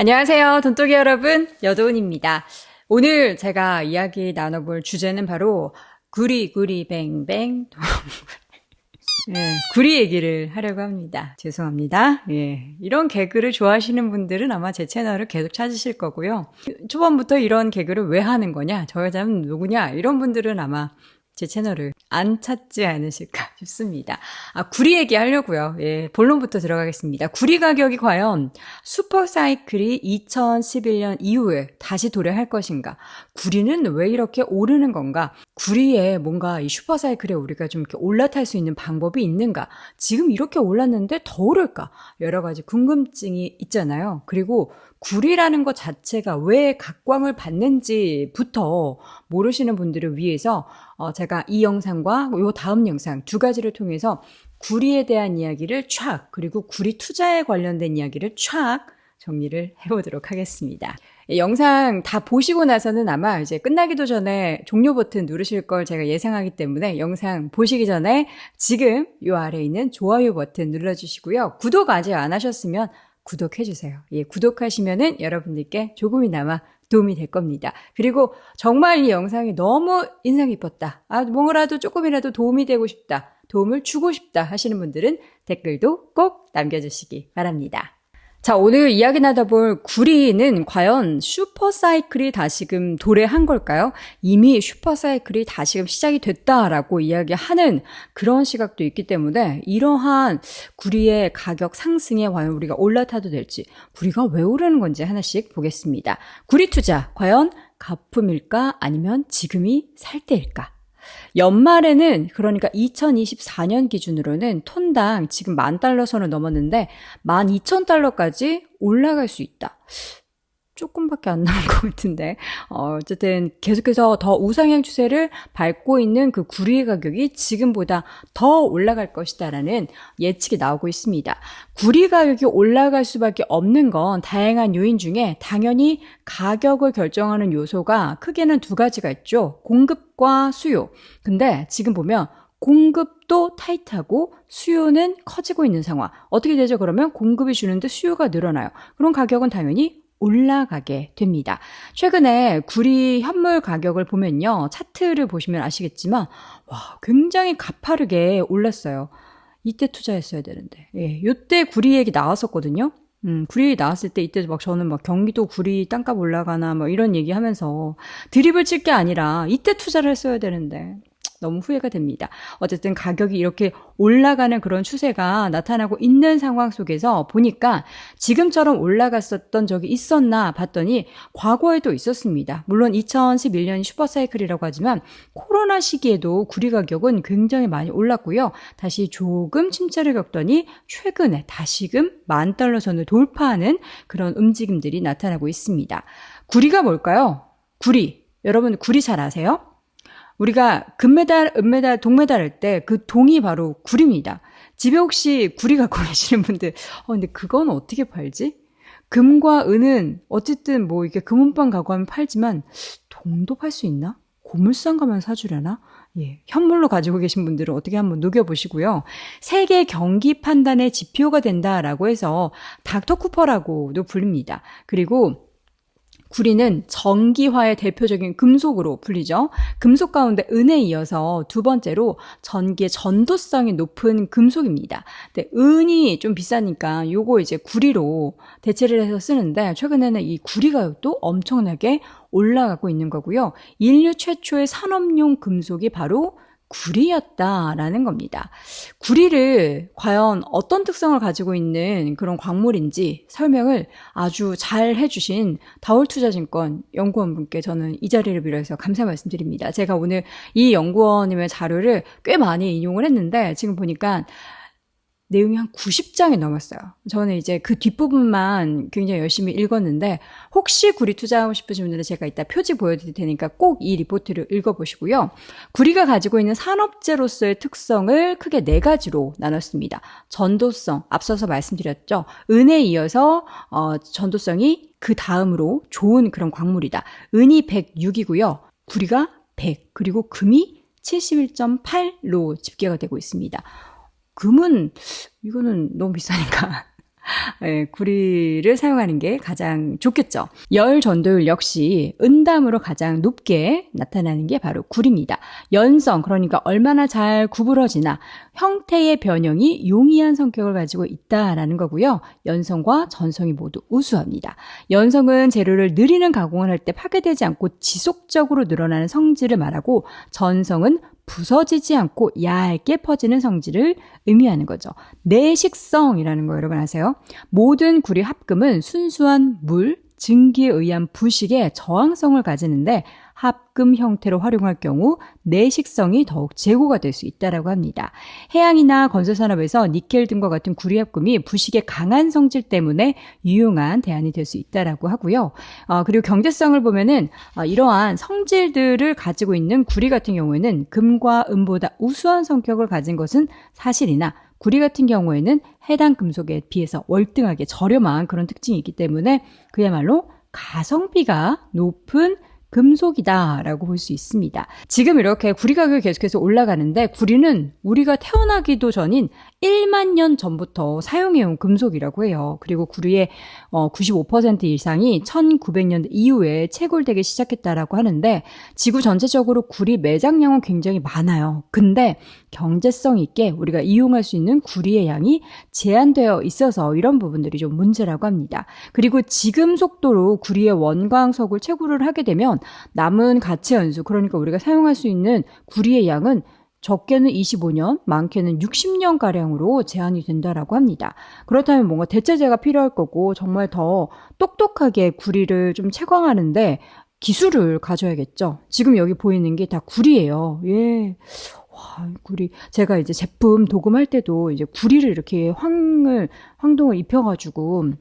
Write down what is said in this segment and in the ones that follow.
안녕하세요. 돈독이 여러분. 여도은입니다. 오늘 제가 이야기 나눠볼 주제는 바로 구리, 구리, 뱅뱅. 네, 구리 얘기를 하려고 합니다. 죄송합니다. 예. 이런 개그를 좋아하시는 분들은 아마 제 채널을 계속 찾으실 거고요. 초반부터 이런 개그를 왜 하는 거냐? 저 여자는 누구냐? 이런 분들은 아마 제 채널을 안 찾지 않으실까 싶습니다. 아, 구리 얘기 하려고요. 예, 본론부터 들어가겠습니다. 구리 가격이 과연 슈퍼사이클이 2011년 이후에 다시 도래할 것인가? 구리는 왜 이렇게 오르는 건가? 구리에 뭔가 이 슈퍼사이클에 우리가 좀 이렇게 올라탈 수 있는 방법이 있는가? 지금 이렇게 올랐는데 더 오를까? 여러 가지 궁금증이 있잖아요. 그리고 구리라는 것 자체가 왜 각광을 받는지부터 모르시는 분들을 위해서 어, 제가 이 영상과 요 다음 영상 두 가지를 통해서 구리에 대한 이야기를 촥 그리고 구리 투자에 관련된 이야기를 촥 정리를 해보도록 하겠습니다. 영상 다 보시고 나서는 아마 이제 끝나기도 전에 종료 버튼 누르실 걸 제가 예상하기 때문에 영상 보시기 전에 지금 요 아래에 있는 좋아요 버튼 눌러주시고요. 구독 아직 안 하셨으면 구독해주세요. 예, 구독하시면은 여러분들께 조금이나마 도움이 될 겁니다. 그리고 정말 이 영상이 너무 인상 깊었다. 아, 뭐라도 조금이라도 도움이 되고 싶다. 도움을 주고 싶다 하시는 분들은 댓글도 꼭 남겨주시기 바랍니다. 자, 오늘 이야기 나눠볼 구리는 과연 슈퍼사이클이 다시금 도래한 걸까요? 이미 슈퍼사이클이 다시금 시작이 됐다라고 이야기하는 그런 시각도 있기 때문에 이러한 구리의 가격 상승에 과연 우리가 올라타도 될지, 구리가 왜 오르는 건지 하나씩 보겠습니다. 구리 투자, 과연 가품일까? 아니면 지금이 살 때일까? 연말에는 그러니까 2024년 기준으로는 톤당 지금 만 달러 선을 넘었는데 만 2천 달러까지 올라갈 수 있다. 조금밖에 안 남은 것 같은데 어, 어쨌든 계속해서 더 우상향 추세를 밟고 있는 그 구리의 가격이 지금보다 더 올라갈 것이다라는 예측이 나오고 있습니다. 구리 가격이 올라갈 수밖에 없는 건 다양한 요인 중에 당연히 가격을 결정하는 요소가 크게는 두 가지가 있죠. 공급과 수요. 근데 지금 보면 공급도 타이트하고 수요는 커지고 있는 상황. 어떻게 되죠? 그러면 공급이 주는데 수요가 늘어나요. 그럼 가격은 당연히 올라가게 됩니다. 최근에 구리 현물 가격을 보면요. 차트를 보시면 아시겠지만, 와, 굉장히 가파르게 올랐어요. 이때 투자했어야 되는데. 예, 요때 구리 얘기 나왔었거든요. 음, 구리 나왔을 때 이때 막 저는 막 경기도 구리 땅값 올라가나 뭐 이런 얘기 하면서 드립을 칠 게 아니라 이때 투자를 했어야 되는데. 너무 후회가 됩니다. 어쨌든 가격이 이렇게 올라가는 그런 추세가 나타나고 있는 상황 속에서 보니까 지금처럼 올라갔었던 적이 있었나 봤더니 과거에도 있었습니다. 물론 2011년 슈퍼사이클이라고 하지만 코로나 시기에도 구리 가격은 굉장히 많이 올랐고요. 다시 조금 침체를 겪더니 최근에 다시금 만 달러 선을 돌파하는 그런 움직임들이 나타나고 있습니다. 구리가 뭘까요? 구리. 여러분 구리 잘 아세요? 우리가 금메달, 은메달, 동메달 할 때 그 동이 바로 구리입니다. 집에 혹시 구리 갖고 계시는 분들, 어, 근데 그건 어떻게 팔지? 금과 은은 어쨌든 뭐 이게 금은방 가고 하면 팔지만 동도 팔 수 있나? 고물상 가면 사주려나? 예, 현물로 가지고 계신 분들은 어떻게 한번 녹여보시고요. 세계 경기 판단의 지표가 된다라고 해서 닥터 쿠퍼라고도 불립니다. 그리고 구리는 전기화의 대표적인 금속으로 불리죠. 금속 가운데 은에 이어서 두 번째로 전기의 전도성이 높은 금속입니다. 근데 은이 좀 비싸니까 요거 이제 구리로 대체를 해서 쓰는데 최근에는 이 구리 가격도 엄청나게 올라가고 있는 거고요. 인류 최초의 산업용 금속이 바로 구리였다라는 겁니다. 구리를 과연 어떤 특성을 가지고 있는 그런 광물인지 설명을 아주 잘 해주신 다울투자증권 연구원분께 저는 이 자리를 빌어서 감사 말씀드립니다. 제가 오늘 이 연구원님의 자료를 꽤 많이 인용을 했는데 지금 보니까 내용이 한 90장이 넘었어요. 저는 이제 그 뒷부분만 굉장히 열심히 읽었는데 혹시 구리 투자하고 싶으신 분들은 제가 이따 표지 보여드릴 테니까 꼭 이 리포트를 읽어보시고요. 구리가 가지고 있는 산업재로서의 특성을 크게 네 가지로 나눴습니다. 전도성, 앞서서 말씀드렸죠. 은에 이어서 어, 전도성이 그 다음으로 좋은 그런 광물이다. 은이 106이고요. 구리가 100, 그리고 금이 71.8로 집계가 되고 있습니다. 금은 이거는 너무 비싸니까 예, 구리를 사용하는 게 가장 좋겠죠. 열 전도율 역시 은담으로 가장 높게 나타나는 게 바로 구리입니다. 연성, 그러니까 얼마나 잘 구부러지나 형태의 변형이 용이한 성격을 가지고 있다라는 거고요. 연성과 전성이 모두 우수합니다. 연성은 재료를 느리는 가공을 할 때 파괴되지 않고 지속적으로 늘어나는 성질을 말하고 전성은 부서지지 않고 얇게 퍼지는 성질을 의미하는 거죠. 내식성이라는 거 여러분 아세요? 모든 구리 합금은 순수한 물, 증기에 의한 부식에 저항성을 가지는데 합금 형태로 활용할 경우 내식성이 더욱 제고가 될 수 있다라고 합니다. 해양이나 건설 산업에서 니켈 등과 같은 구리합금이 부식에 강한 성질 때문에 유용한 대안이 될 수 있다라고 하고요. 어, 그리고 경제성을 보면은 어, 이러한 성질들을 가지고 있는 구리 같은 경우에는 금과 은보다 우수한 성격을 가진 것은 사실이나 구리 같은 경우에는 해당 금속에 비해서 월등하게 저렴한 그런 특징이 있기 때문에 그야말로 가성비가 높은 금속이다라고 볼 수 있습니다. 지금 이렇게 구리 가격이 계속해서 올라가는데 구리는 우리가 태어나기도 전인 1만 년 전부터 사용해온 금속이라고 해요. 그리고 구리의 95% 이상이 1900년대 이후에 채굴되기 시작했다라고 하는데 지구 전체적으로 구리 매장량은 굉장히 많아요. 근데 경제성 있게 우리가 이용할 수 있는 구리의 양이 제한되어 있어서 이런 부분들이 좀 문제라고 합니다. 그리고 지금 속도로 구리의 원광석을 채굴을 하게 되면 남은 가치 연수 그러니까 우리가 사용할 수 있는 구리의 양은 적게는 25년, 많게는 60년 가량으로 제한이 된다라고 합니다. 그렇다면 뭔가 대체제가 필요할 거고 정말 더 똑똑하게 구리를 좀 채광하는데 기술을 가져야겠죠. 지금 여기 보이는 게 다 구리예요. 예. 와, 구리. 제가 이제 제품 도금할 때도 이제 구리를 이렇게 황을, 황동을 입혀가지고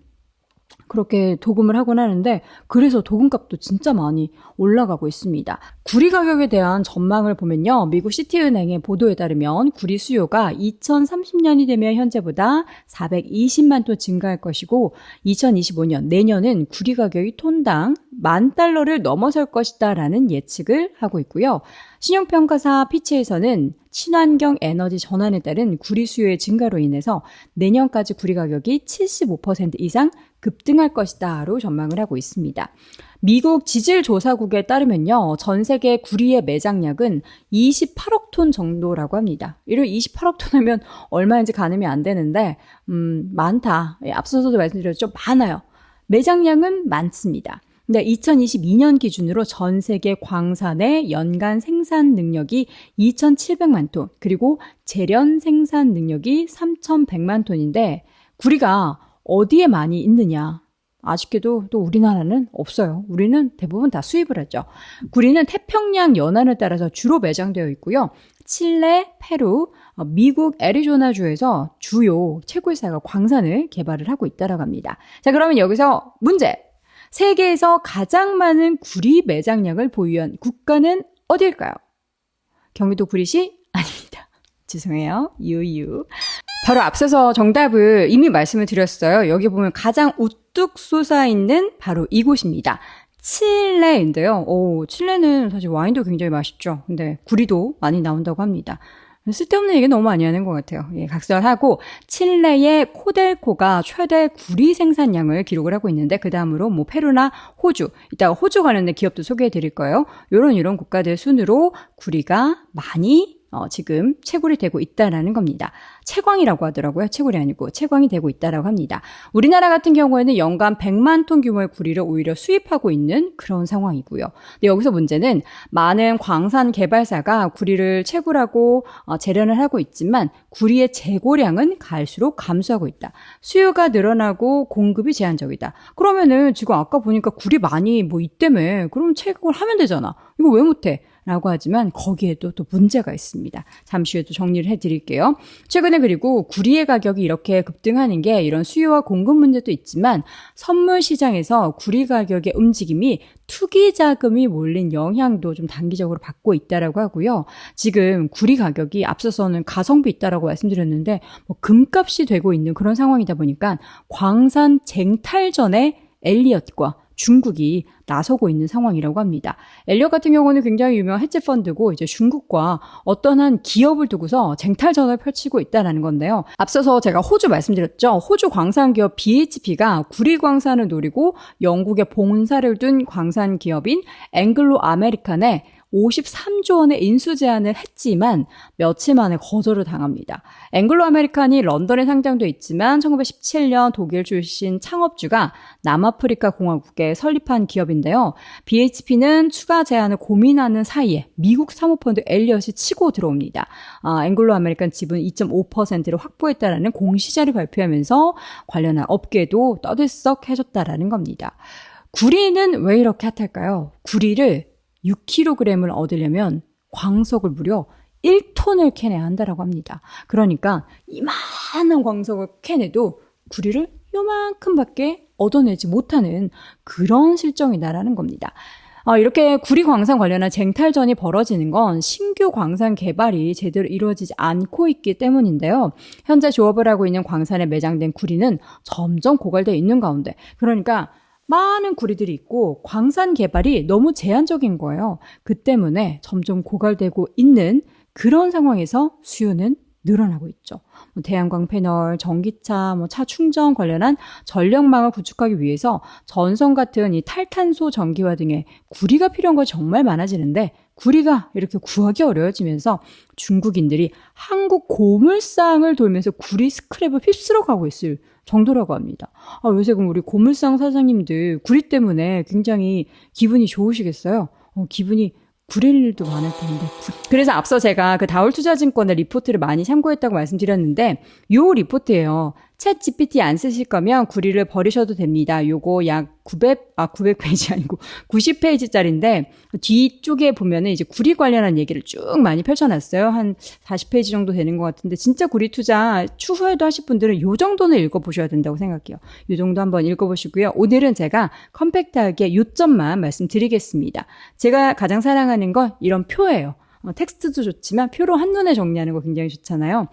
그렇게 도금을 하곤 하는데 그래서 도금값도 진짜 많이 올라가고 있습니다. 구리 가격에 대한 전망을 보면요. 미국 시티은행의 보도에 따르면 구리 수요가 2030년이 되면 현재보다 420만 톤 증가할 것이고 2025년 내년은 구리 가격이 톤당 만 달러를 넘어설 것이다라는 예측을 하고 있고요. 신용평가사 피치에서는 친환경 에너지 전환에 따른 구리 수요의 증가로 인해서 내년까지 구리 가격이 75% 이상 급등할 것이다로 전망을 하고 있습니다. 미국 지질 조사국에 따르면요, 전 세계 구리의 매장량은 28억 톤 정도라고 합니다. 이를 28억 톤 하면 얼마인지 가늠이 안 되는데, 음, 많다. 예, 앞서서도 말씀드렸죠. 많아요. 매장량은 많습니다. 근데 2022년 기준으로 전 세계 광산의 연간 생산 능력이 2,700만 톤, 그리고 재련 생산 능력이 3,100만 톤인데, 구리가 어디에 많이 있느냐? 아쉽게도 또 우리나라는 없어요. 우리는 대부분 다 수입을 하죠. 구리는 태평양 연안을 따라서 주로 매장되어 있고요. 칠레, 페루, 어, 미국 애리조나주에서 주요 채굴사가 광산을 개발을 하고 있다라고 합니다. 자, 그러면 여기서 문제. 세계에서 가장 많은 구리 매장량을 보유한 국가는 어디일까요? 경기도 구리시? 아닙니다. 죄송해요. 유유. 바로 앞서서 정답을 이미 말씀을 드렸어요. 여기 보면 가장 우뚝 솟아 있는 바로 이곳입니다. 칠레인데요. 오, 칠레는 사실 와인도 굉장히 맛있죠. 근데 구리도 많이 나온다고 합니다. 쓸데없는 얘기 너무 많이 하는 것 같아요. 예, 각설하고 칠레의 코델코가 최대 구리 생산량을 기록을 하고 있는데 그 다음으로 뭐 페루나 호주, 이따가 호주 관련된 기업도 소개해 드릴 거예요. 이런 이런 국가들 순으로 구리가 많이 어, 지금 채굴이 되고 있다라는 겁니다. 채광이라고 하더라고요. 채굴이 아니고 채광이 되고 있다라고 합니다. 우리나라 같은 경우에는 연간 100만 톤 규모의 구리를 오히려 수입하고 있는 그런 상황이고요. 근데 여기서 문제는 많은 광산 개발사가 구리를 채굴하고 어, 재련을 하고 있지만 구리의 재고량은 갈수록 감소하고 있다. 수요가 늘어나고 공급이 제한적이다. 그러면은 지금 아까 보니까 구리 많이 뭐 있다며 그럼 채굴 하면 되잖아. 이거 왜 못해? 라고 하지만 거기에도 또 문제가 있습니다. 잠시 후에 또 정리를 해드릴게요. 최근에 그리고 구리의 가격이 이렇게 급등하는 게 이런 수요와 공급 문제도 있지만 선물 시장에서 구리 가격의 움직임이 투기 자금이 몰린 영향도 좀 단기적으로 받고 있다라고 하고요. 지금 구리 가격이 앞서서는 가성비 있다라고 말씀드렸는데 뭐 금값이 되고 있는 그런 상황이다 보니까 광산 쟁탈전에 엘리엇과 중국이 나서고 있는 상황이라고 합니다. 엘리엇 같은 경우는 굉장히 유명한 해지 펀드고 이제 중국과 어떤 한 기업을 두고서 쟁탈전을 펼치고 있다라는 건데요. 앞서서 제가 호주 말씀드렸죠. 호주 광산 기업 BHP가 구리 광산을 노리고 영국에 본사를 둔 광산 기업인 앵글로 아메리칸에 53조 원의 인수 제안을 했지만 며칠 만에 거절을 당합니다. 앵글로 아메리칸이 런던에 상장돼 있지만 1917년 독일 출신 창업주가 남아프리카 공화국에 설립한 기업인데요. BHP는 추가 제안을 고민하는 사이에 미국 사모펀드 엘리엇이 치고 들어옵니다. 아, 앵글로 아메리칸 지분 2.5%를 확보했다라는 공시자를 발표하면서 관련한 업계도 떠들썩해졌다라는 겁니다. 구리는 왜 이렇게 핫할까요? 구리를 6kg을 얻으려면 광석을 무려 1톤을 캐내야 한다라고 합니다. 그러니까 이만한 광석을 캐내도 구리를 요만큼밖에 얻어내지 못하는 그런 실정이다라는 겁니다. 어, 이렇게 구리 광산 관련한 쟁탈전이 벌어지는 건 신규 광산 개발이 제대로 이루어지지 않고 있기 때문인데요. 현재 조업을 하고 있는 광산에 매장된 구리는 점점 고갈되어 있는 가운데 그러니까 많은 구리들이 있고 광산 개발이 너무 제한적인 거예요. 그 때문에 점점 고갈되고 있는 그런 상황에서 수요는 늘어나고 있죠. 뭐 태양광 패널, 전기차, 뭐 차 충전 관련한 전력망을 구축하기 위해서 전선 같은 이 탈탄소 전기화 등의 구리가 필요한 거 정말 많아지는데 구리가 이렇게 구하기 어려워지면서 중국인들이 한국 고물상을 돌면서 구리 스크랩을 휩쓸어 가고 있을 정도라고 합니다. 아, 요새 그럼 우리 고물상 사장님들 구리 때문에 굉장히 기분이 좋으시겠어요? 어, 기분이 구릴 일도 많을 텐데. 그래서 앞서 제가 그 다울 투자증권의 리포트를 많이 참고했다고 말씀드렸는데, 요 리포트예요. 챗 GPT 안 쓰실 거면 구리를 버리셔도 됩니다. 요거 약 900, 아, 900페이지 아니고 90페이지짜리인데 뒤쪽에 보면은 이제 구리 관련한 얘기를 쭉 많이 펼쳐놨어요. 한 40페이지 정도 되는 것 같은데 진짜 구리 투자 추후에도 하실 분들은 요 정도는 읽어보셔야 된다고 생각해요. 요 정도 한번 읽어보시고요. 오늘은 제가 컴팩트하게 요점만 말씀드리겠습니다. 제가 가장 사랑하는 건 이런 표예요. 어, 텍스트도 좋지만 표로 한눈에 정리하는 거 굉장히 좋잖아요.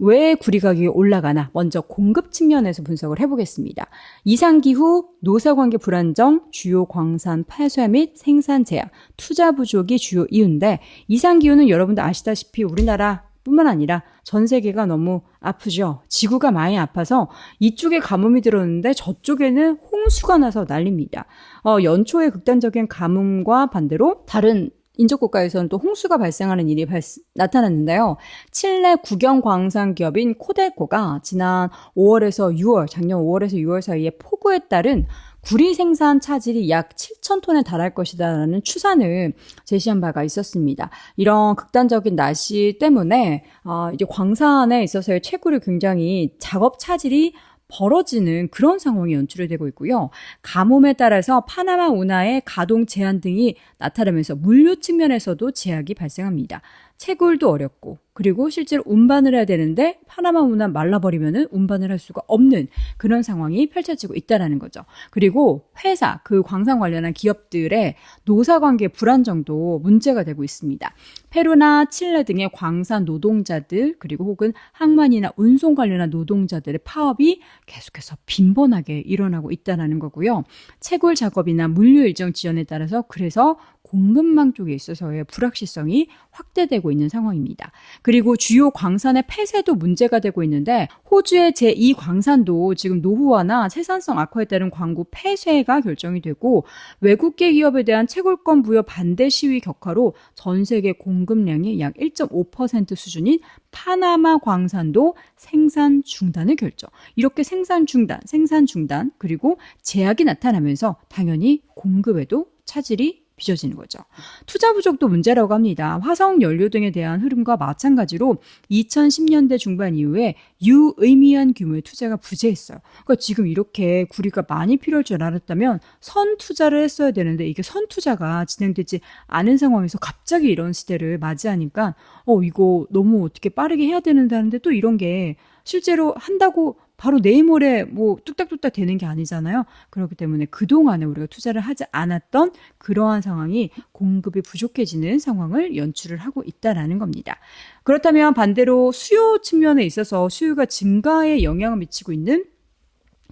왜 구리 가격이 올라가나 먼저 공급 측면에서 분석을 해보겠습니다. 이상기후, 노사관계 불안정, 주요 광산 폐쇄 및 생산 제약, 투자 부족이 주요 이유인데 이상기후는 여러분도 아시다시피 우리나라 뿐만 아니라 전 세계가 너무 아프죠. 지구가 많이 아파서 이쪽에 가뭄이 들었는데 저쪽에는 홍수가 나서 난립니다. 어, 연초에 극단적인 가뭄과 반대로 다른 인접국가에서는 또 홍수가 발생하는 일이 발, 나타났는데요. 칠레 국영 광산 기업인 코데코가 지난 5월에서 6월, 작년 5월에서 6월 사이에 폭우에 따른 구리 생산 차질이 약 7천 톤에 달할 것이다라는 추산을 제시한 바가 있었습니다. 이런 극단적인 날씨 때문에 어, 이제 광산에 있어서의 채굴이 굉장히 작업 차질이 벌어지는 그런 상황이 연출이 되고 있고요. 가뭄에 따라서 파나마 운하의 가동 제한 등이 나타나면서 물류 측면에서도 제약이 발생합니다. 채굴도 어렵고 그리고 실제로 운반을 해야 되는데 파나마 운하 말라버리면은 운반을 할 수가 없는 그런 상황이 펼쳐지고 있다라는 거죠. 그리고 회사 그 광산 관련한 기업들의 노사 관계 불안정도 문제가 되고 있습니다. 페루나 칠레 등의 광산 노동자들 그리고 혹은 항만이나 운송 관련한 노동자들의 파업이 계속해서 빈번하게 일어나고 있다라는 거고요. 채굴 작업이나 물류 일정 지연에 따라서 그래서 공급망 쪽에 있어서의 불확실성이 확대되고 있는 상황입니다. 그리고 주요 광산의 폐쇄도 문제가 되고 있는데 호주의 제2 광산도 지금 노후화나 생산성 악화에 따른 광구 폐쇄가 결정이 되고 외국계 기업에 대한 채굴권 부여 반대 시위 격화로 전 세계 공급량의 약1.5% 수준인 파나마 광산도 생산 중단을 결정. 이렇게 생산 중단, 생산 중단, 그리고 제약이 나타나면서 당연히 공급에도 차질이 빚어지는 거죠. 투자 부족도 문제라고 합니다. 화석 연료 등에 대한 흐름과 마찬가지로 2010년대 중반 이후에 유의미한 규모의 투자가 부재했어요. 그러니까 지금 이렇게 구리가 많이 필요할 줄 알았다면 선 투자를 했어야 되는데 이게 선 투자가 진행되지 않은 상황에서 갑자기 이런 시대를 맞이하니까 어 이거 너무 어떻게 빠르게 해야 되는데 하는데 또 이런 게 실제로 한다고 바로 내일 모레 뭐 뚝딱뚝딱 되는 게 아니잖아요. 그렇기 때문에 그동안에 우리가 투자를 하지 않았던 그러한 상황이 공급이 부족해지는 상황을 연출을 하고 있다라는 겁니다. 그렇다면 반대로 수요 측면에 있어서 수요가 증가에 영향을 미치고 있는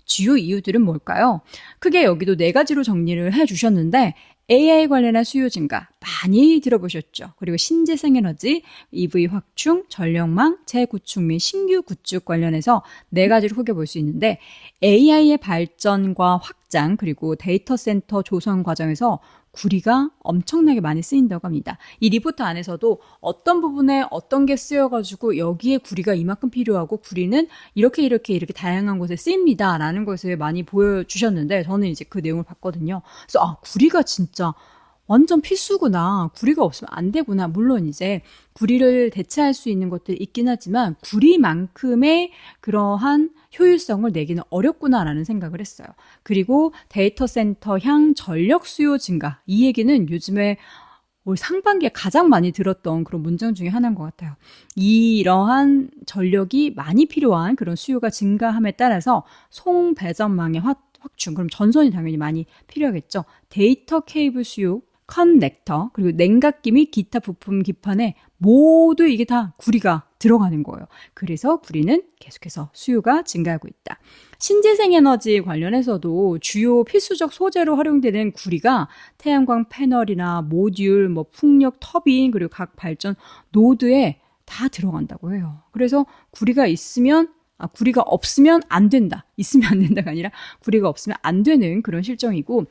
주요 이유들은 뭘까요? 크게 여기도 네 가지로 정리를 해 주셨는데 AI 관련한 수요 증가 많이 들어보셨죠. 그리고 신재생 에너지, EV 확충, 전력망, 재구축 및 신규 구축 관련해서 네 가지를 후게 볼수 있는데 AI의 발전과 확장 그리고 데이터 센터 조성 과정에서 구리가 엄청나게 많이 쓰인다고 합니다. 이 리포트 안에서도 어떤 부분에 어떤 게 쓰여가지고 여기에 구리가 이만큼 필요하고 구리는 이렇게 이렇게 이렇게 다양한 곳에 쓰입니다. 라는 것을 많이 보여주셨는데 저는 이제 그 내용을 봤거든요. 그래서 아, 구리가 진짜 완전 필수구나. 구리가 없으면 안 되구나. 물론 이제 구리를 대체할 수 있는 것들이 있긴 하지만 구리만큼의 그러한 효율성을 내기는 어렵구나라는 생각을 했어요. 그리고 데이터 센터 향 전력 수요 증가. 이 얘기는 요즘에 올 상반기에 가장 많이 들었던 그런 문장 중에 하나인 것 같아요. 이러한 전력이 많이 필요한 그런 수요가 증가함에 따라서 송 배전망의 확충, 그럼 전선이 당연히 많이 필요하겠죠. 데이터 케이블 수요 커넥터, 그리고 냉각기 및 기타 부품 기판에 모두 이게 다 구리가 들어가는 거예요. 그래서 구리는 계속해서 수요가 증가하고 있다. 신재생 에너지 관련해서도 주요 필수적 소재로 활용되는 구리가 태양광 패널이나 모듈, 뭐 풍력 터빈, 그리고 각 발전 노드에 다 들어간다고 해요. 그래서 구리가 있으면 아, 구리가 없으면 안 된다. 있으면 안 된다가 아니라 구리가 없으면 안 되는 그런 실정이고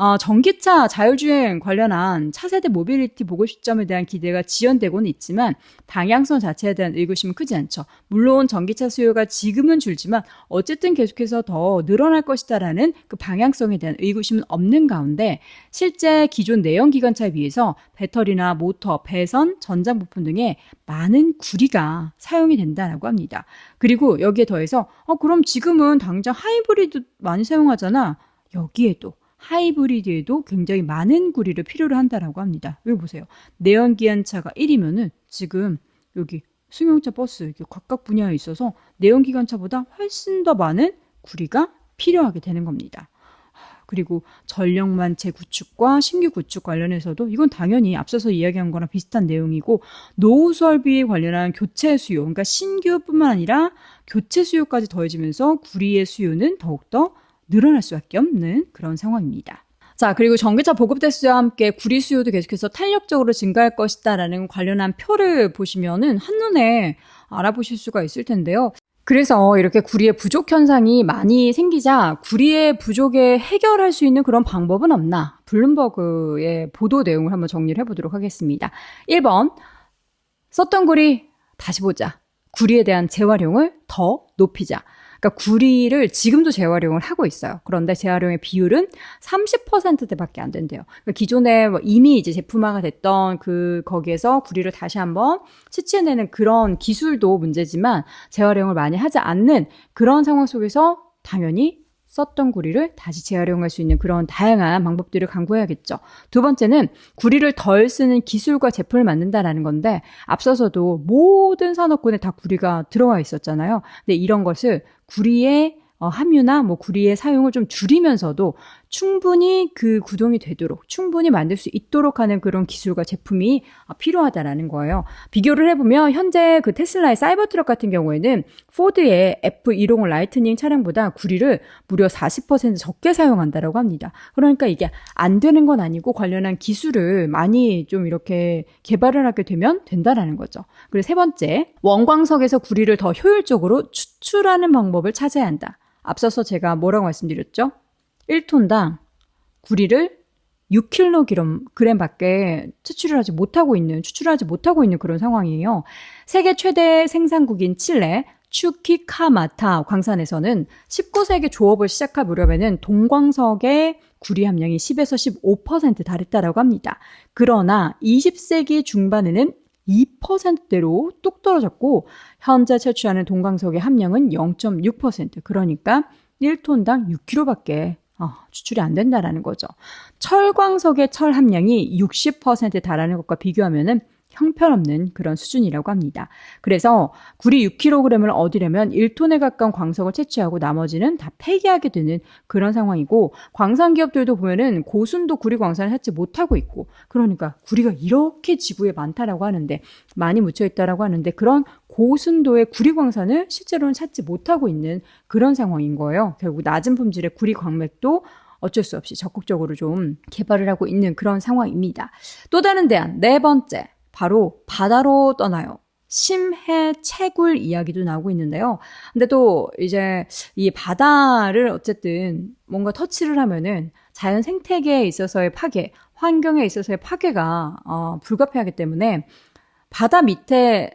어, 전기차 자율주행 관련한 차세대 모빌리티 보고 시점에 대한 기대가 지연되고는 있지만 방향성 자체에 대한 의구심은 크지 않죠. 물론 전기차 수요가 지금은 줄지만 어쨌든 계속해서 더 늘어날 것이다라는 그 방향성에 대한 의구심은 없는 가운데 실제 기존 내연 기관차에 비해서 배터리나 모터, 배선, 전장 부품 등의 많은 구리가 사용이 된다라고 합니다. 그리고 여기에 더해서 어 그럼 지금은 당장 하이브리드 많이 사용하잖아. 여기에도 하이브리드에도 굉장히 많은 구리를 필요로 한다라고 합니다. 여기 보세요. 내연 기관차가 1이면은 지금 여기 승용차 버스 각각 분야에 있어서 내연 기관차보다 훨씬 더 많은 구리가 필요하게 되는 겁니다. 그리고 전력만 재구축과 신규 구축 관련해서도 이건 당연히 앞서서 이야기한 거랑 비슷한 내용이고 노후 설비 관련한 교체 수요, 그러니까 신규뿐만 아니라 교체 수요까지 더해지면서 구리의 수요는 더욱더 늘어날 수밖에 없는 그런 상황입니다. 자, 그리고 전기차 보급 대수와 함께 구리 수요도 계속해서 탄력적으로 증가할 것이다라는 관련한 표를 보시면은 한눈에 알아보실 수가 있을 텐데요. 그래서 이렇게 구리의 부족 현상이 많이 생기자 구리의 부족에 해결할 수 있는 그런 방법은 없나? 블룸버그의 보도 내용을 한번 정리를 해보도록 하겠습니다. 1번, 썼던 구리 다시 보자. 구리에 대한 재활용을 더 높이자. 그러니까 구리를 지금도 재활용을 하고 있어요. 그런데 재활용의 비율은 30%대밖에 안 된대요. 그러니까 기존에 뭐 이미 이제 제품화가 됐던 그 거기에서 구리를 다시 한번 치치해내는 그런 기술도 문제지만 재활용을 많이 하지 않는 그런 상황 속에서 당연히 썼던 구리를 다시 재활용할 수 있는 그런 다양한 방법들을 강구해야겠죠. 두 번째는 구리를 덜 쓰는 기술과 제품을 만든다라는 건데 앞서서도 모든 산업군에 다 구리가 들어와 있었잖아요. 근데 이런 것을 구리의 어, 함유나 뭐 구리의 사용을 좀 줄이면서도 충분히 그 구동이 되도록 충분히 만들 수 있도록 하는 그런 기술과 제품이 어, 필요하다라는 거예요. 비교를 해보면 현재 그 테슬라의 사이버 트럭 같은 경우에는 포드의 F150 라이트닝 차량보다 구리를 무려 40% 적게 사용한다라고 합니다. 그러니까 이게 안 되는 건 아니고 관련한 기술을 많이 좀 이렇게 개발을 하게 되면 된다라는 거죠. 그리고 세 번째, 원광석에서 구리를 더 효율적으로 추출하는 방법을 찾아야 한다. 앞서서 제가 뭐라고 말씀드렸죠? 1톤당 구리를 6kg밖에 추출을 하지 못하고 있는, 추출하지 못하고 있는 그런 상황이에요. 세계 최대 생산국인 칠레, 추키카마타 광산에서는 19세기 조업을 시작할 무렵에는 동광석의 구리 함량이 10에서 15% 달했다라고 합니다. 그러나 20세기 중반에는 2%대로 뚝 떨어졌고 현재 채취하는 동광석의 함량은 0.6% 그러니까 1톤당 6kg밖에 어, 추출이 안 된다라는 거죠. 철광석의 철 함량이 60%에 달하는 것과 비교하면은 형편없는 그런 수준이라고 합니다. 그래서 구리 6kg을 얻으려면 1톤에 가까운 광석을 채취하고 나머지는 다 폐기하게 되는 그런 상황이고 광산 기업들도 보면은 고순도 구리 광산을 찾지 못하고 있고 그러니까 구리가 이렇게 지구에 많다라고 하는데 많이 묻혀 있다라고 하는데 그런 고순도의 구리 광산을 실제로는 찾지 못하고 있는 그런 상황인 거예요. 결국 낮은 품질의 구리 광맥도 어쩔 수 없이 적극적으로 좀 개발을 하고 있는 그런 상황입니다. 또 다른 대안, 네 번째. 바로 바다로 떠나요. 심해 채굴 이야기도 나오고 있는데요. 근데 또 이제 이 바다를 어쨌든 뭔가 터치를 하면은 자연 생태계에 있어서의 파괴, 환경에 있어서의 파괴가 어, 불가피하기 때문에 바다 밑에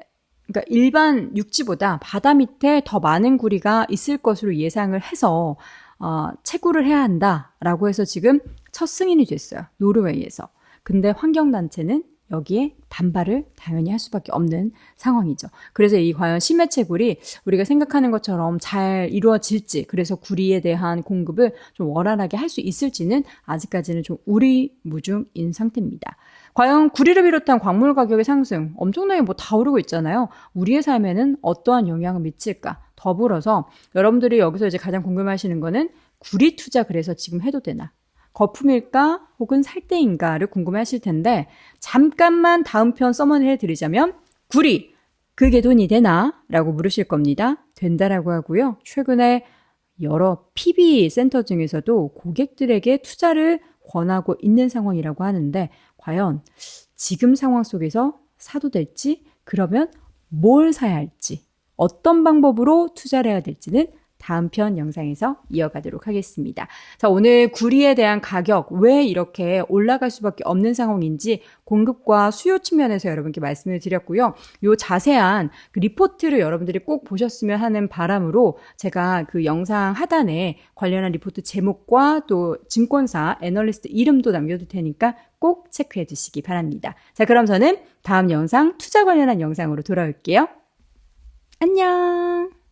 그러니까 일반 육지보다 바다 밑에 더 많은 구리가 있을 것으로 예상을 해서 어, 채굴을 해야 한다라고 해서 지금 첫 승인이 됐어요. 노르웨이에서. 근데 환경단체는 여기에 반발을 당연히 할 수밖에 없는 상황이죠. 그래서 이 과연 심해 채굴이 우리가 생각하는 것처럼 잘 이루어질지, 그래서 구리에 대한 공급을 좀 원활하게 할 수 있을지는 아직까지는 좀 우리무중인 상태입니다. 과연 구리를 비롯한 광물 가격의 상승 엄청나게 뭐 다 오르고 있잖아요. 우리의 삶에는 어떠한 영향을 미칠까? 더불어서 여러분들이 여기서 이제 가장 궁금하시는 거는 구리 투자 그래서 지금 해도 되나? 거품일까 혹은 살때인가를 궁금해 하실 텐데 잠깐만 다음 편 서머니 해드리자면 구리 그게 돈이 되나? 라고 물으실 겁니다. 된다라고 하고요. 최근에 여러 PB 센터 중에서도 고객들에게 투자를 권하고 있는 상황이라고 하는데 과연 지금 상황 속에서 사도 될지 그러면 뭘 사야 할지 어떤 방법으로 투자를 해야 될지는 다음 편 영상에서 이어가도록 하겠습니다. 자, 오늘 구리에 대한 가격 왜 이렇게 올라갈 수밖에 없는 상황인지 공급과 수요 측면에서 여러분께 말씀을 드렸고요. 요 자세한 그 리포트를 여러분들이 꼭 보셨으면 하는 바람으로 제가 그 영상 하단에 관련한 리포트 제목과 또 증권사 애널리스트 이름도 남겨둘 테니까 꼭 체크해 주시기 바랍니다. 자, 그럼 저는 다음 영상 투자 관련한 영상으로 돌아올게요. 안녕!